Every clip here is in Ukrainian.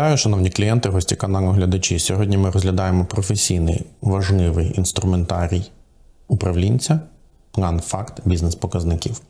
Вітаю, шановні клієнти, гості каналу глядачі. Сьогодні ми розглядаємо професійний важливий інструментарій управлінця план факт бізнес-показників.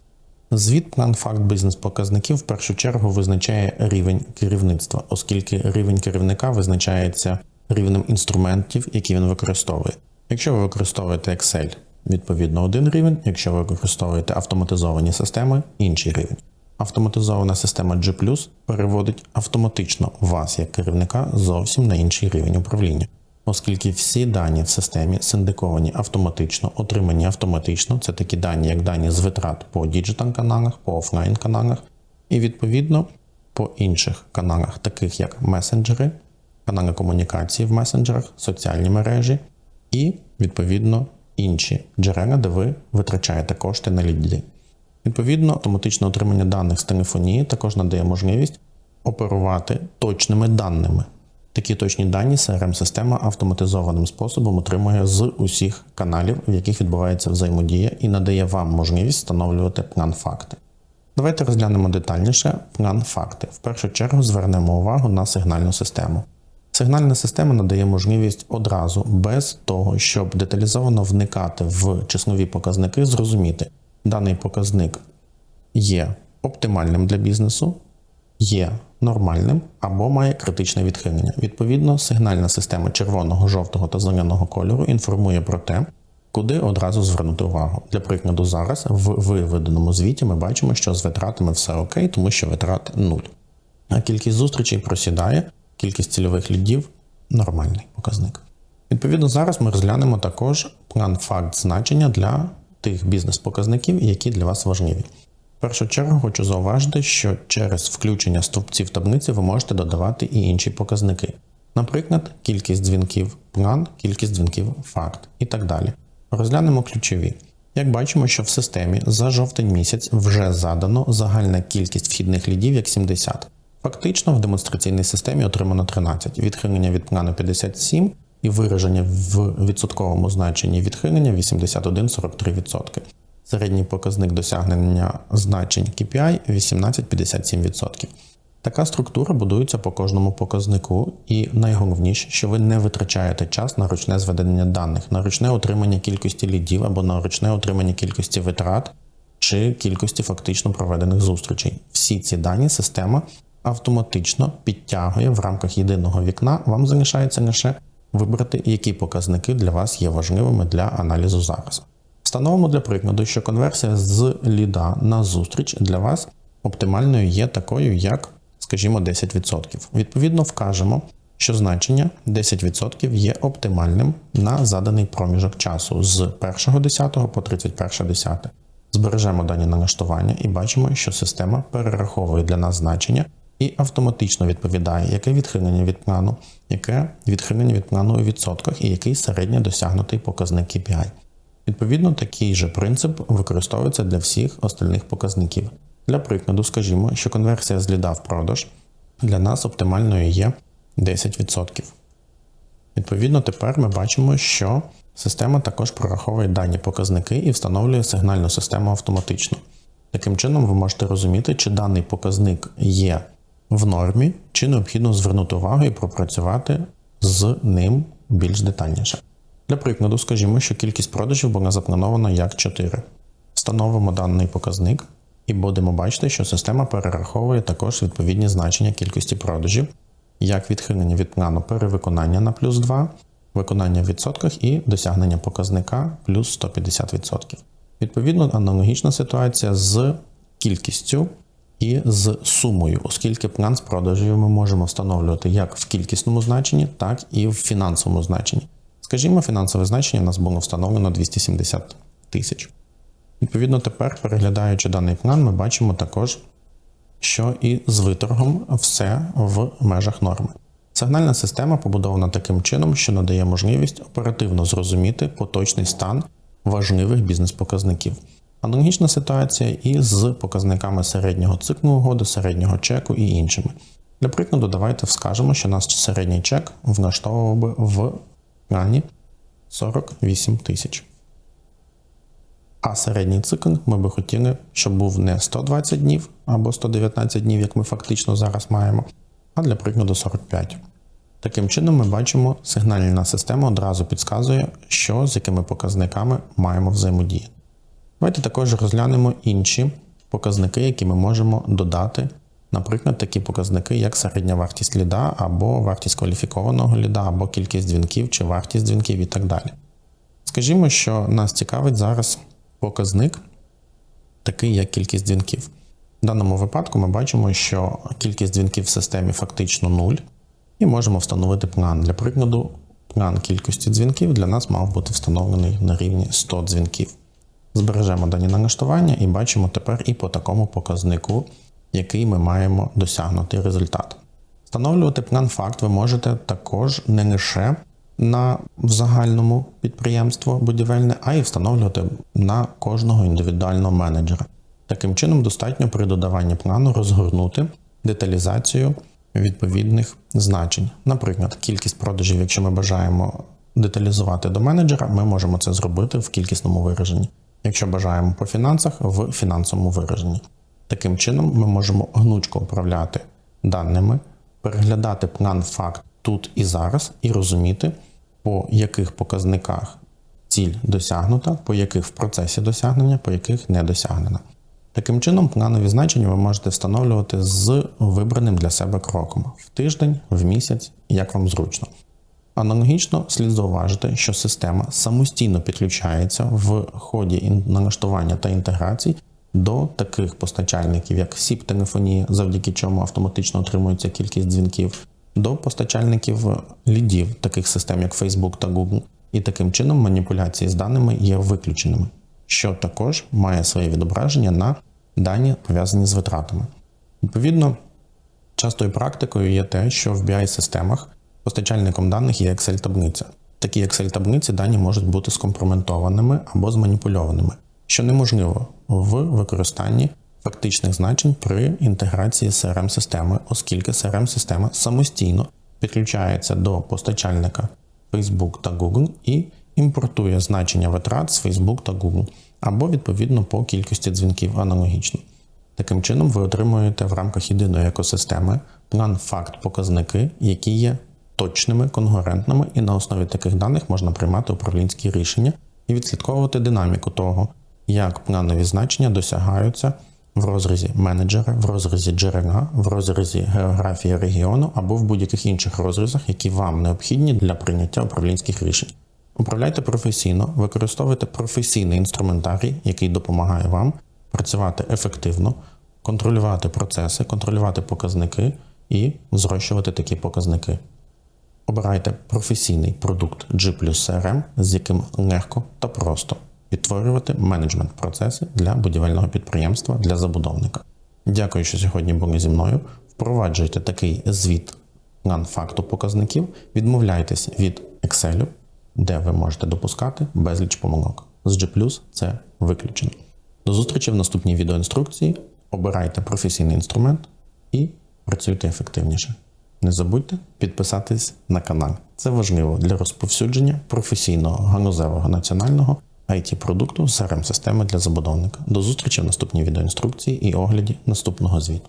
Звіт план факт бізнес-показників в першу чергу визначає рівень керівництва, оскільки рівень керівника визначається рівнем інструментів, які він використовує. Якщо ви використовуєте Excel, відповідно один рівень, якщо ви використовуєте автоматизовані системи, інший рівень. Автоматизована система G переводить автоматично вас як керівника зовсім на інший рівень управління, оскільки всі дані в системі синдиковані автоматично, отримані автоматично. Це такі дані, як дані з витрат по діджитал каналах, по офлайн каналах, і відповідно по інших каналах, таких як месенджери, канали комунікації в месенджерах, соціальні мережі і відповідно інші джерела, де ви витрачаєте кошти на ліди. Відповідно, автоматичне отримання даних з телефонії також надає можливість оперувати точними даними. Такі точні дані CRM-система автоматизованим способом отримує з усіх каналів, в яких відбувається взаємодія, і надає вам можливість встановлювати план факти. Давайте розглянемо детальніше план факти. В першу чергу звернемо увагу на сигнальну систему. Сигнальна система надає можливість одразу, без того, щоб деталізовано вникати в числові показники, зрозуміти, даний показник є оптимальним для бізнесу, є нормальним або має критичне відхилення. Відповідно, сигнальна система червоного, жовтого та зеленого кольору інформує про те, куди одразу звернути увагу. Для прикладу, зараз в виведеному звіті ми бачимо, що з витратами все окей, тому що витрат нуль. А кількість зустрічей просідає, кількість цільових лідів нормальний показник. Відповідно, зараз ми розглянемо також план факт значення для тих бізнес-показників, які для вас важливі. В першу чергу хочу зауважити, що через включення стовпців таблиці ви можете додавати і інші показники. Наприклад, кількість дзвінків план, кількість дзвінків факт і так далі. Розглянемо ключові. Як бачимо, що в системі за жовтень місяць вже задано загальна кількість вхідних лідів як 70. Фактично в демонстраційній системі отримано 13, відхилення від плану 57 і вираження в відсотковому значенні відхилення 81,43%. Середній показник досягнення значень KPI 18,57%. Така структура будується по кожному показнику, і найголовніше, що ви не витрачаєте час на ручне зведення даних, на ручне отримання кількості лідів або на ручне отримання кількості витрат чи кількості фактично проведених зустрічей. Всі ці дані система автоматично підтягує в рамках єдиного вікна. Вам залишається лише вибрати, які показники для вас є важливими для аналізу зараз. Встановимо для прикладу, що конверсія з ліда на зустріч для вас оптимальною є такою, як, скажімо, 10%. Відповідно, вкажемо, що значення 10% є оптимальним на заданий проміжок часу з 1.10 по 31.10. Збережемо дані налаштування і бачимо, що система перераховує для нас значення і автоматично відповідає, яке відхилення від плану, яке відхилення від плану у відсотках і який середньо досягнутий показник KPI. Відповідно, такий же принцип використовується для всіх остальних показників. Для прикладу, скажімо, що конверсія з ліда в продаж для нас оптимальною є 10%. Відповідно, тепер ми бачимо, що система також прораховує дані показники і встановлює сигнальну систему автоматично. Таким чином, ви можете розуміти, чи даний показник є в нормі, чи необхідно звернути увагу і пропрацювати з ним більш детальніше. Для прикладу, скажімо, що кількість продажів була запланована як 4. Встановимо даний показник і будемо бачити, що система перераховує також відповідні значення кількості продажів, як відхилення від плану перевиконання на плюс 2, виконання в відсотках і досягнення показника плюс 150%. Відповідно, аналогічна ситуація з кількістю і з сумою, оскільки план з продажів ми можемо встановлювати як в кількісному значенні, так і в фінансовому значенні. Скажімо, фінансове значення у нас було встановлено 270 тисяч. Відповідно, тепер, переглядаючи даний план, ми бачимо також, що і з виторгом все в межах норми. Сигнальна система побудована таким чином, що надає можливість оперативно зрозуміти поточний стан важливих бізнес-показників. Аналогічна ситуація і з показниками середнього циклу угоди, середнього чеку і іншими. Для прикладу, давайте вскажемо, що наш середній чек влаштовував би в плані 48 тисяч. А середній цикл ми би хотіли, щоб був не 120 днів або 119 днів, як ми фактично зараз маємо, а для прикладу 45. Таким чином, ми бачимо, сигнальна система одразу підказує, що з якими показниками маємо взаємодіяти. Давайте також розглянемо інші показники, які ми можемо додати. Наприклад, такі показники, як середня вартість ліда, або вартість кваліфікованого ліда, або кількість дзвінків чи вартість дзвінків і так далі. Скажімо, що нас цікавить зараз показник, такий як кількість дзвінків. В даному випадку ми бачимо, що кількість дзвінків в системі фактично 0, і можемо встановити план. Для прикладу, план кількості дзвінків для нас мав бути встановлений на рівні 100 дзвінків. Збережемо дані налаштування і бачимо тепер і по такому показнику, який ми маємо досягнути результат. Встановлювати план факт ви можете також не лише на загальному підприємство будівельне, а й встановлювати на кожного індивідуального менеджера. Таким чином, достатньо при додаванні плану розгорнути деталізацію відповідних значень. Наприклад, кількість продажів, якщо ми бажаємо деталізувати до менеджера, ми можемо це зробити в кількісному вираженні. Якщо бажаємо по фінансах в фінансовому вираженні. Таким чином, ми можемо гнучко управляти даними, переглядати план факт тут і зараз, і розуміти, по яких показниках ціль досягнута, по яких в процесі досягнення, по яких не досягнена. Таким чином, планові значення ви можете встановлювати з вибраним для себе кроком в тиждень, в місяць, як вам зручно. Аналогічно слід зауважити, що система самостійно підключається в ході налаштування та інтеграцій до таких постачальників, як сіп телефонія, завдяки чому автоматично отримується кількість дзвінків, до постачальників лідів, таких систем, як Facebook та Google, і таким чином маніпуляції з даними є виключеними, що також має своє відображення на дані пов'язані з витратами. Відповідно, частою практикою є те, що в BI-системах постачальником даних є Excel-таблиця. Такі Excel-таблиці дані можуть бути скомпроментованими або зманіпульованими, що неможливо в використанні фактичних значень при інтеграції CRM-системи, оскільки CRM-система самостійно підключається до постачальника Facebook та Google і імпортує значення витрат з Facebook та Google, або відповідно по кількості дзвінків аналогічно. Таким чином, ви отримуєте в рамках єдиної екосистеми план факт показники, які є точними, конгурентними, і на основі таких даних можна приймати управлінські рішення і відслідковувати динаміку того, як планові значення досягаються в розрізі менеджера, в розрізі джерела, в розрізі географії регіону або в будь-яких інших розрізах, які вам необхідні для прийняття управлінських рішень. Управляйте професійно, використовуйте професійний інструментарій, який допомагає вам працювати ефективно, контролювати процеси, контролювати показники і зрощувати такі показники. Обирайте професійний продукт G CRM, з яким легко та просто відтворювати менеджмент процеси для будівельного підприємства для забудовника. Дякую, що сьогодні були зі мною. Впроваджуйте такий звіт план факту показників, відмовляйтесь від Excel, де ви можете допускати безліч помилок. З G це виключено. До зустрічі в наступній відеоінструкції. Обирайте професійний інструмент і працюйте ефективніше. Не забудьте підписатись на канал. Це важливо для розповсюдження професійного ганузевого національного it продукту CRM системи для забудовника. До зустрічі в наступній відеоінструкції і огляді наступного звіту.